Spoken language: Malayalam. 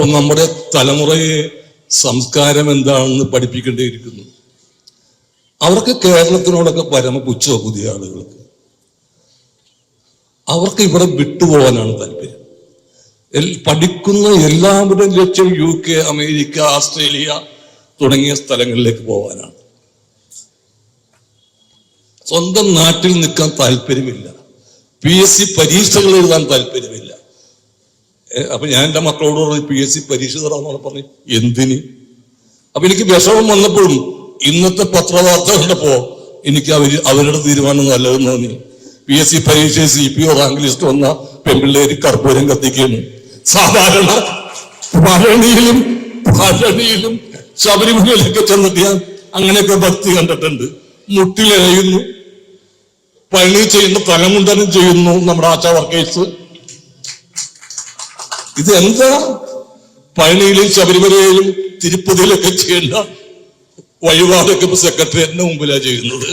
നമ്മുടെ തലമുറയെ സംസ്കാരം എന്താണെന്ന് പഠിപ്പിക്കേണ്ടിയിരിക്കുന്നു. അവർക്ക് കേരളത്തിനോടൊക്കെ പരമ പുച്ഛോ പുതിയ ആളുകൾക്ക്. അവർക്ക് ഇവിടെ വിട്ടുപോകാനാണ് താല്പര്യം. പഠിക്കുന്ന എല്ലാവരുടെയും ലക്ഷ്യം യു കെ അമേരിക്ക ഓസ്ട്രേലിയ തുടങ്ങിയ സ്ഥലങ്ങളിലേക്ക് പോകാനാണ്. സ്വന്തം നാട്ടിൽ നിൽക്കാൻ താല്പര്യമില്ല. പി എസ് സി പരീക്ഷകൾ എഴുതാൻ താല്പര്യമില്ല. അപ്പൊ ഞാൻ എന്റെ മക്കളോട് പറഞ്ഞു പി എസ് സി പരീക്ഷ തരാമെന്നാണ് പറഞ്ഞു. എന്തിന്? അപ്പൊ എനിക്ക് വിഷമം വന്നപ്പോഴും ഇന്നത്തെ പത്രവാർത്ത കണ്ടപ്പോ എനിക്ക് അവർ അവരുടെ തീരുമാനം നല്ലതെന്ന് തോന്നി. പി എസ് സി പരീക്ഷ C P O rank list വന്ന പെൺപിള്ളേര് കർപ്പൂരം കത്തിക്കുന്നു. സാധാരണ പഴനിയിലും പഴനിയിലും ശബരിമലയിലൊക്കെ ചെന്നിട്ട് ഞാൻ അങ്ങനെയൊക്കെ ഭക്തി കണ്ടിട്ടുണ്ട്. മുട്ടിലയുന്നു പഴനി ചെയ്യുന്ന തലമുണ്ടനം ചെയ്യുന്നു നമ്മുടെ ആശാ വർക്കേഴ്സ്. ഇത് എന്താ? പഴനിയിലും ശബരിമലയിലും തിരുപ്പതിയിലൊക്കെ ചെയ്യേണ്ട വഴിപാടൊക്കെ സെക്രട്ടറി എന്റെ മുമ്പിലാ ചെയ്യുന്നത്.